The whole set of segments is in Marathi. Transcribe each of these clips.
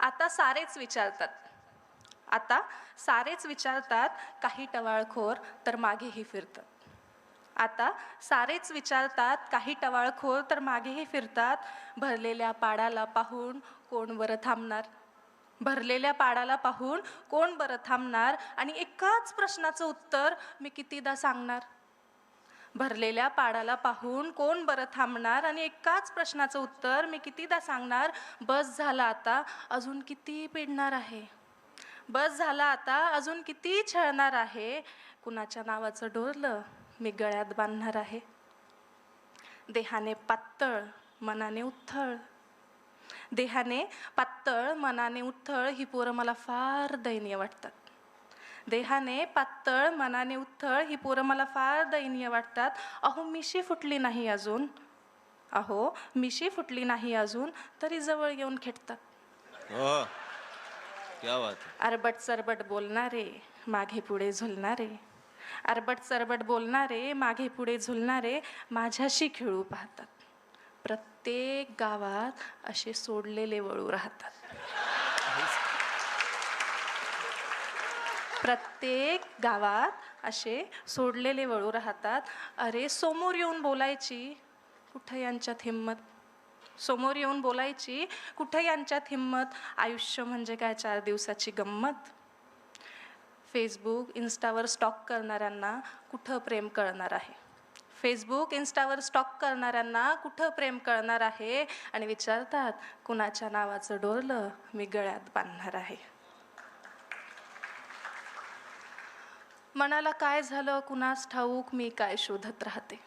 आता सारेच विचारतात. आता सारेच विचारतात काही टवाळखोर तर मागेही फिरतात. आता सारेच विचारतात काही टवाळखोर तर मागेही फिरतात. भरलेल्या पाडाला पाहून कोण बरं थांबणार? भरलेल्या पाडाला पाहून कोण बरं थांबणार? आणि एकाच प्रश्नाचं उत्तर मी कितीदा सांगणार? भरलेल्या पाडाला पाहून कोण बरं थांबणार? आणि एकाच प्रश्नाचं उत्तर मी कितीदा सांगणार? बस झाला आता अजून किती पिडणार आहे? बस झाला आता अजून किती छळणार आहे? कुणाच्या नावाचं डोरलं? मी गळ्यात बांधणार आहे. देहाने पातळ मनाने उत्थळ देहाने पातळ मनाने उत्थळ ही पोरं मला फार दयनीय वाटतात. देहाने पातळ मनाने उथळ ही पोरं मला फार दयनीय वाटतात. अहो मिशी फुटली नाही अजून. अहो मिशी फुटली नाही अजून तरी जवळ येऊन खेटतात क्या बात है. अरबट सरबट बोलणारे मागे पुढे झुलणारे. अरबट सरबट बोलणारे मागे पुढे झुलणारे माझ्याशी खेळू पाहतात. प्रत्येक गावात असे सोडलेले वळू राहतात. प्रत्येक गावात असे सोडलेले वळू राहतात. अरे समोर येऊन बोलायची. कुठं यांच्यात हिंमत? समोर येऊन बोलायची. कुठं यांच्यात हिंमत? आयुष्य म्हणजे काय? चार दिवसाची गंमत? फेसबुक इन्स्टावर स्टॉक करणाऱ्यांना कुठं प्रेम कळणार आहे? फेसबुक इन्स्टावर स्टॉक करणाऱ्यांना कुठं प्रेम कळणार आहे? आणि विचारतात कुणाच्या नावाचं डोरलं? मी गळ्यात बांधणार आहे. मनाला काय झालं कुणास ठाऊक मी काय शोधत राहते?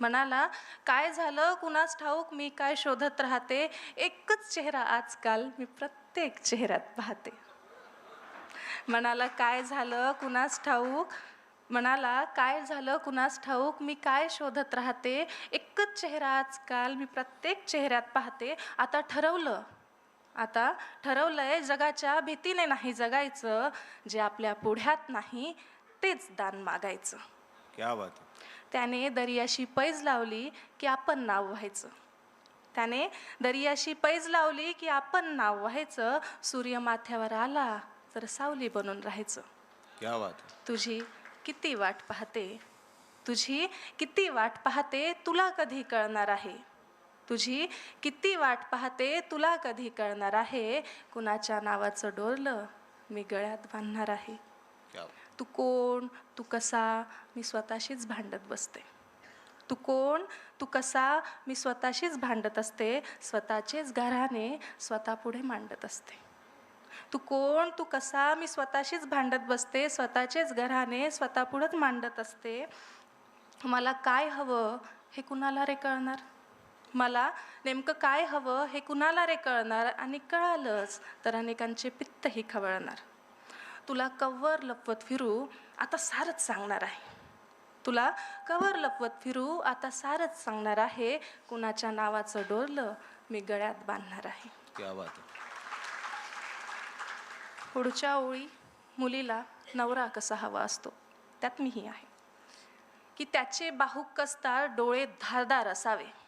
मनाला काय झालं कुणास ठाऊक मी काय शोधत राहते? एकच चेहरा आजकाल मी प्रत्येक चेहऱ्यात पाहते. मनाला काय झालं कुणास ठाऊक? मनाला काय झालं कुणास ठाऊक मी काय शोधत राहते? एकच चेहरा आजकाल मी प्रत्येक चेहऱ्यात पाहते. आता ठरवलं आता ठरवलंय जगाच्या भीतीने नाही जगायचं जे आपल्या पुढ्यात नाही तेच दान मागायचं. क्या बात त्याने दर्याशी पैज लावली की आपण नाव व्हायचं. त्याने दर्याशी पैज लावली की आपण नाव व्हायचं. सूर्य माथ्यावर आला तर सावली बनून राहायचं. क्या बात तुझी किती वाट पाहते? तुझी किती वाट पाहते तुला कधी कळणार आहे? तुझी किती वाट पाहते तुला कधी कळणार आहे? कुणाच्या नावाचं डोरलं मी गळ्यात बांधणार आहे. तू कोण? तू कसा? मी स्वतःशीच भांडत बसते. तू कोण? तू कसा? मी स्वतःशीच भांडत असते. स्वतःचेच घराने स्वतःपुढे मांडत असते. तू कोण? तू कसा? मी स्वतःशीच भांडत बसते. स्वतःचेच घराने स्वतःपुढंच मांडत असते. मला काय हवं हे कुणाला रे कळणार? मला नेमकं काय हवं हे कुणाला रे कळणार? आणि कळालंच तर अनेकांचे पित्तही खवळणार. तुला कव्वर लपवत फिरू आता सारच सांगणार आहे. तुला कवर लपवत फिरू आता सारच सांगणार आहे. कुणाच्या नावाचं डोरलं मी गळ्यात बांधणार आहे. पुढच्या ओळी मुलीला नवरा कसा हवा असतो त्यात मीही आहे. की त्याचे बाहुकसदार डोळे धारदार असावे.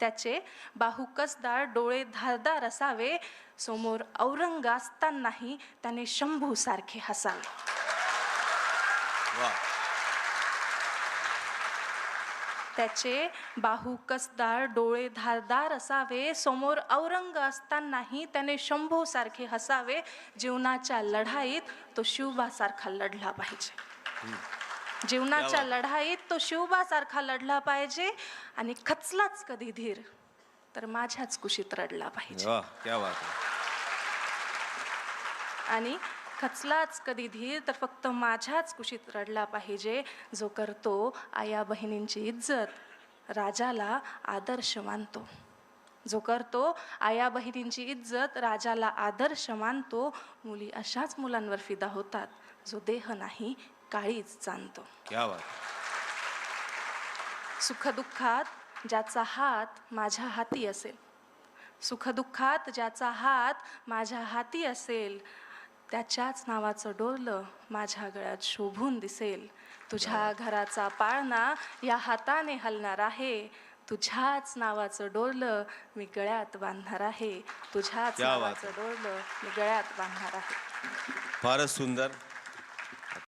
त्याचे बाहुकसदार डोळे धारदार असावे. समोर औरंग असतानाही त्याने शंभू सारखे हसावे. त्याचे बाहू कसदार डोळे धारदार असावे. समोर औरंग असतानाही त्याने शंभू सारखे हसावे. जीवनाच्या लढाईत तो शिवबासारखा लढला पाहिजे. जीवनाच्या लढाईत तो शिवबासारखा लढला पाहिजे आणि खचलाच कधी धीर तर माझ्याच कुशीत रडला पाहिजे. आणि खचलाच कधी धीर तर फक्त माझ्याच कुशीत रडला पाहिजे जो करतो आया बहिणींची इज्जत राजाला आदर्श मानतो. जो करतो आया बहिणींची इज्जत राजाला आदर्श मानतो मुली अशाच मुलांवर फिदा होतात जो देह नाही काळीच जाणतो. क्या बात. सुखदुःखात ज्याचा हात माझ्या हाती असेल. सुखदुःखात ज्याचा हात माझ्या हाती असेल त्याच्याच नावाचं डोरलं माझ्या गळ्यात शोभून दिसेल. तुझ्या घराचा पाळणा या हाताने हलणार आहे. तुझ्याच नावाचं डोरलं मी गळ्यात बांधणार आहे. तुझ्याच नावाचं डोरलं मी गळ्यात बांधणार आहे. फारच सुंदर.